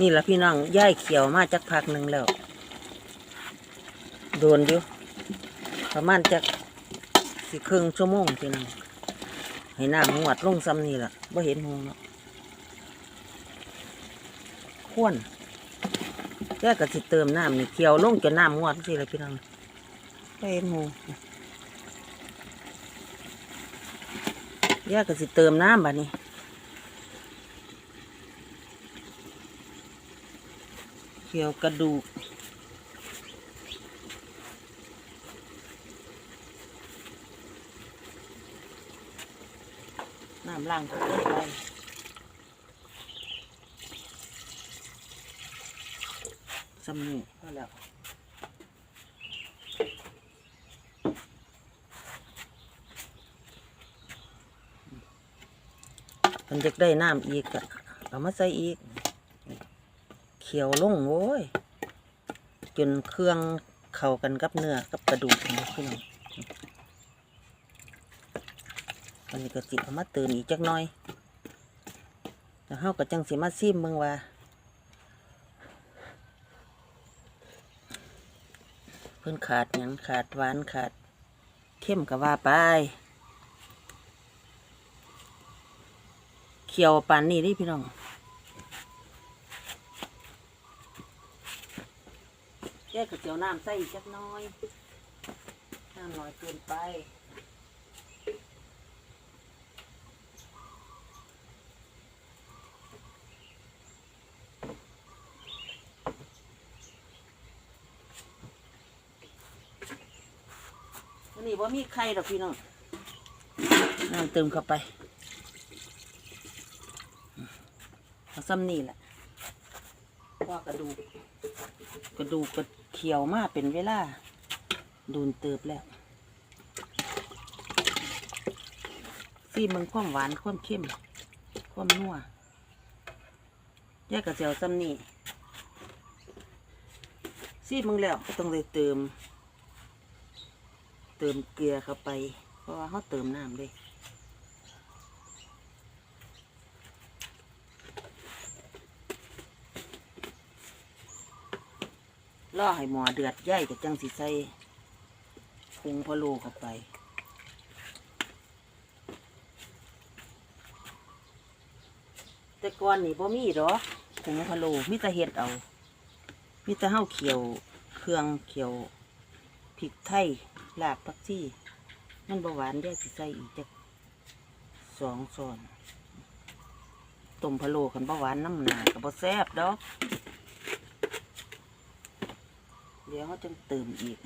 นี่ละพี่น้องย่ายเขียวมาจากพักหนึ่งแล้ว โดนอยู่ประมาณจากสิครึ่งชั่วโมงพี่น้องให้น้ำงวดลงซ้ำนี่ล่ะบ่เห็นหงเนาะข้วนแก่ก็สิเติมน้ำนี่เขียวลงจนน้ำงวดสิละพี่น้องบ่เห็นหงแย่ก็สิเติมน้ำบัดนี้ เขียวกระดูก น้ำล้างก็ไปสำนีก็แล้วมันจะได้น้ำอีกอะเอามาใส่อีก ขียวลงโว้ยจนเครื่องเข้ากันกับเนื้อกับกระดูกนี่พี่น้องอันนี้ก็จิเอามาเติมอีกจักหน่อยแล้วเฮาก็จังสิมาซิมเบิ่งว่าเพิ่นขาดหยังขาดหวานขาดเข้มก็ว่าไปเขียวปานนี้ดิพี่น้อง ก้ก๋วยเตี๋ยวน้ำใส่อีกจักน้อย น้ำน้อยเกินไปวันนี้ว่ามีไข่ดอกพี่น้อง น้ำเติมเข้าไปเอาซ้ำนี่แหละว่ากระดูก กระดูกกระ เขียวมากเป็นเวลาดูนเติบแล้วซีมึงความหวานความเข้ม ความนัวแยกกระเจียวซ้ำนี่ซีมึงแล้วต้องเลยเติม เติมเกลือเข้าไป เพราะว่าเขาเติมน้ำเลย ล่อให้หมอเดือดย่ายกับจังสิใส่ผงพะโล้เข้าไป แต่ก่อนนี่บ่มีดอกผงพะโล้มีแต่เฮ็ดเอา มีแต่เฮาเขียวเครื่องเขียวพริกไทยลาบผักชีมันบ่หวานได้สิใส่อีกจักสองช้อนต้มพะโล้กันบ่หวานน้ำหนากับบ่แซ่บดอก เดี๋ยวเขาจะเติมอีก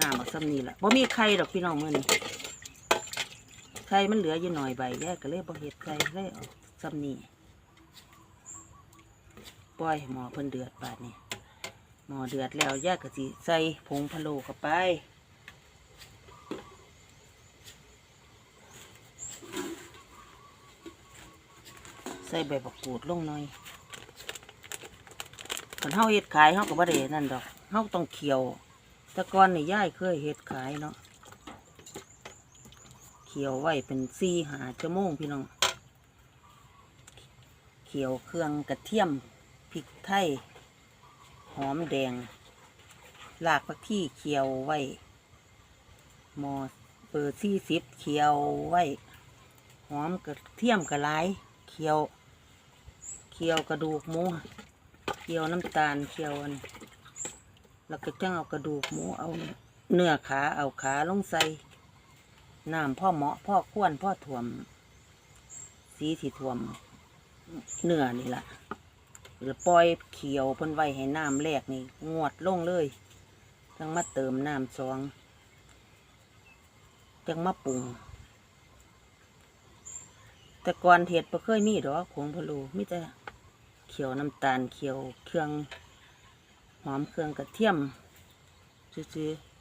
น้ำมาซ้ำนี่แหละบ่มีไข่ดอกพี่น้องมื่อนี้ไข่มันเหลืออยู่หน่อยใบแรกก็เลยบ่เห็ดไข่เลยเอาซ้ำนี่ปล่อยห้หมอเพิ่นเดือดบาดนี้หมอเดือดแล้วแยกกะสิใส่ผงพะโล้เข้าไปใส่ใบบักกูดลงหน่อย คันเฮาเฮ็ดขายเฮาก็บ่ได้นั่นดอกเฮาต้องเคี่ยว แต่ก่อนนี่ยายเคยเฮ็ดขายเนาะเคี่ยวไว้เป็นสี่หาชั่วโมงพี่น้องเคี่ยวเครื่องกระเทียมพริกไทยหอมแดงรากผักชีเคี่ยวไว้หมอเปิดสี่สิบเคี่ยวไว้หอมกระเทียมกระไรเคี่ยวเคี่ยวกระดูกหมู เคี่ยวน้ำตาลเคี่ยวอันแล้วก็จังเอากระดูกหมูเอาเนื้อขาเอาขาลงใส่น้ำพ่อเหมาะพ่อควนพ่อถ่วม สีที่ถ่วม เนื้อนี่แหละแล้วปล่อยเขียวเพิ่นไว้ให้น้ำแรกนี่ งวดลงเลยจังมาเติมน้ำสองจังมาปรุง แต่ก่อนเห็ดบ่เคยมีดอกผงพะโลมีแต่ เขียวน้ำตาลเขียวเครื่องหอมเครื่องกระเทียมซื้อๆ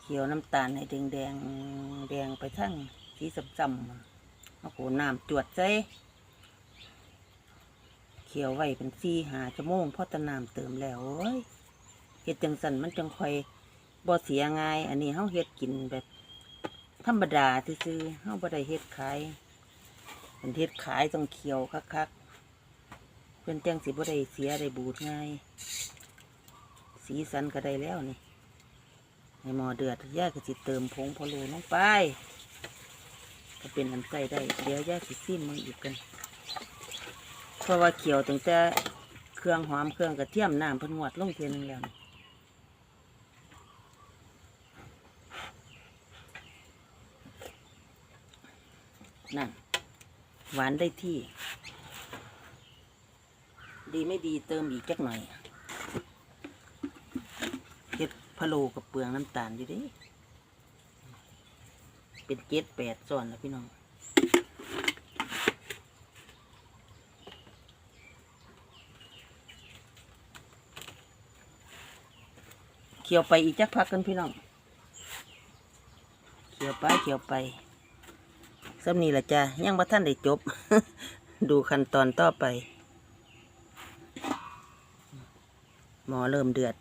เขียวน้ำตาลให้แดงแดงแดงไปทั้งสีสับจำเอาโหน้ำจวดใจเขียวไว้เป็นสี่หาชั่วโมงเพราะตะน้ำเติมแล้วเฮ็ดจังสันมันจังคอยบ่เสียง่าย อันนี้เฮาเฮ็ดกินแบบ ธรรมดาซื่อๆเฮาบ่ได้เฮ็ดขาย เป็นเทศขายต้องเคี่ยวคักๆเพื่อนจังสิบ่ได้เสียได้บูดง่าย สีสันก็ได้แล้วนี่ในหม้อเดือดย่าก็สิเติมผงพะโล้ลงไปก็เป็นน้ำใส่ได้ เดี๋ยวย่าสิซิมมึงอีกกันเพราะว่าเคี่ยวตั้งแต่เครื่องหอมเครื่องกระเทียมน้ำเพิ่นงวดลงเทียนึงแล้วนี่นั่น หวานได้ที่ ดีไม่ดีเติมอีกจักหน่อยเฮ็ดพะโล้กับเปลืองน้ำตาลอยู่ดิเป็นเจ็ดแปดซ้อนแล้วพี่น้องเขี่ยวไปอีกจักพักกันพี่น้อง เขี่ยวไปเขี่ยวไป สำนีละจ้ะยังบ่ท่านได้จบ ดูขั้นตอนต่อไป หมอเริ่มเดือด